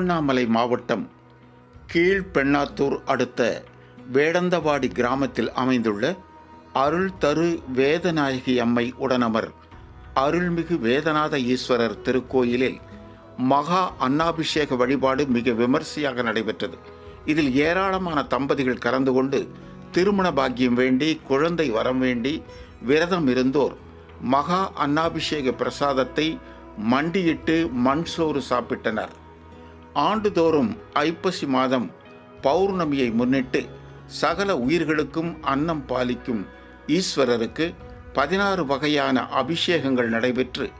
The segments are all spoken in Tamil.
திருவண்ணாமலை மாவட்டம் கீழ்பெண்ணாத்தூர் அடுத்த வேடந்தவாடி கிராமத்தில் அமைந்துள்ள அருள் தரு வேதநாயகி அம்மை உடனமர் அருள்மிகு வேதநாத ஈஸ்வரர் திருக்கோயிலில் மகா அன்னாபிஷேக வழிபாடு மிக விமர்சையாக நடைபெற்றது. இதில் ஏராளமான தம்பதிகள் கலந்து கொண்டு திருமண பாக்கியம் வேண்டி குழந்தை வரம் வேண்டி விரதம் இருந்தோர் மகா அன்னாபிஷேக பிரசாதத்தை மண்டியிட்டு மண் சோறு சாப்பிட்டனர். ஆண்டுதோறும் ஐப்பசி மாதம் பௌர்ணமியை முன்னிட்டு சகல உயிர்களுக்கும் அன்னம் பாலிக்கும் ஈஸ்வரருக்கு பதினாறு வகையான அபிஷேகங்கள் நடைபெற்று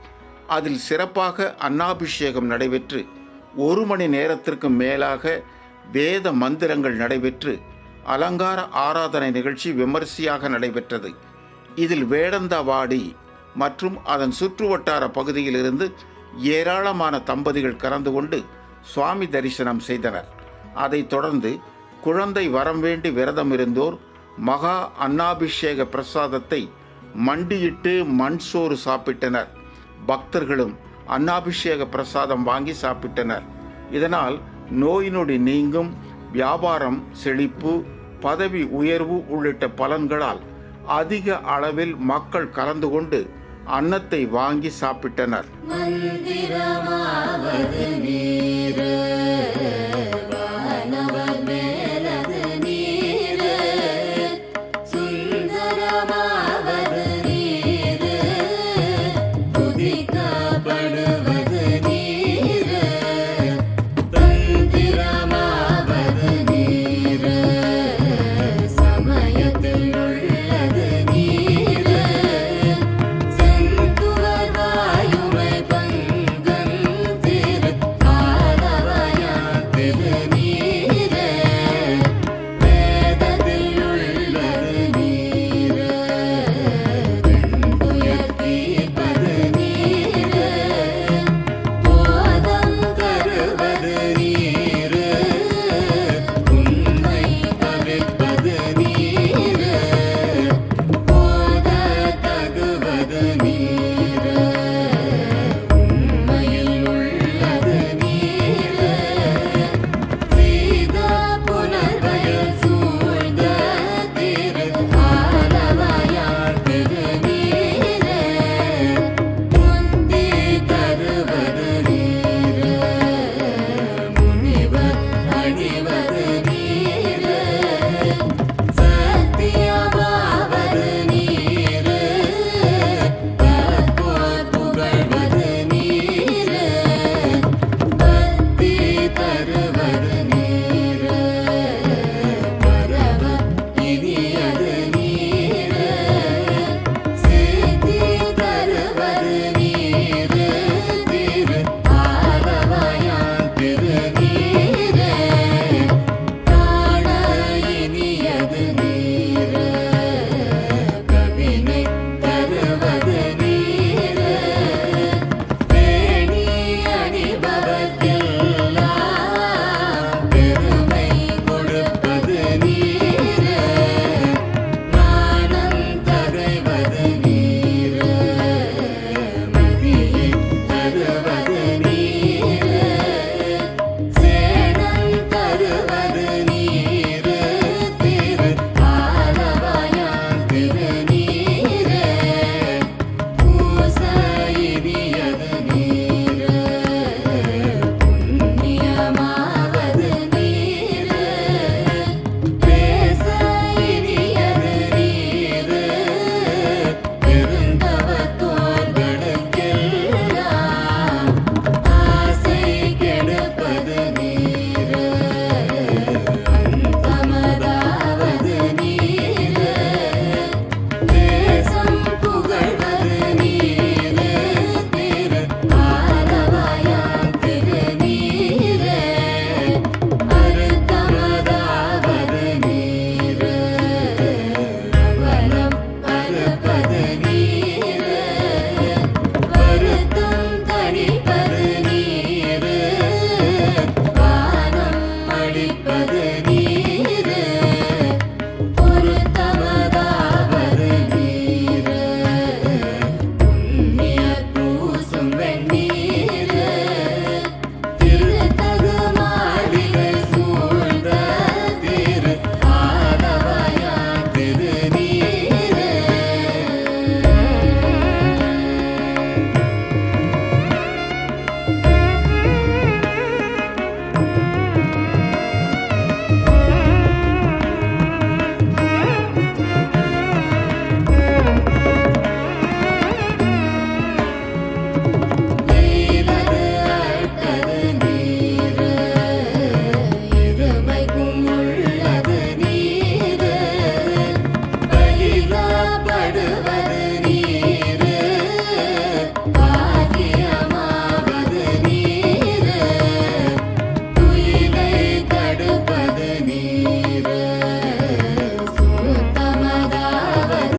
அதில் சிறப்பாக அன்னாபிஷேகம் நடைபெற்று ஒரு மணி நேரத்திற்கு மேலாக வேத மந்திரங்கள் நடைபெற்று அலங்கார ஆராதனை நிகழ்ச்சி விமரிசையாக நடைபெற்றது. இதில் வேடந்தாவாடி மற்றும் அதன் சுற்றுவட்டார பகுதியிலிருந்து ஏராளமான தம்பதிகள் கலந்து கொண்டு சுவாமி தரிசனம் செய்தனர். அதைத் தொடர்ந்து குழந்தை வரம் வேண்டி விரதம் இருந்தோர் மகா அன்னாபிஷேக பிரசாதத்தை மண்டியிட்டு மண் சோறு சாப்பிட்டனர். பக்தர்களும் அன்னாபிஷேக பிரசாதம் வாங்கி சாப்பிட்டனர். இதனால் நோய் நொடி நீங்கும் வியாபாரம் செழிப்பு பதவி உயர்வு உள்ளிட்ட பலன்களால் அதிக அளவில் மக்கள் கலந்து கொண்டு அன்னத்தை வாங்கி சாப்பிட்டனர். மந்திரமாவது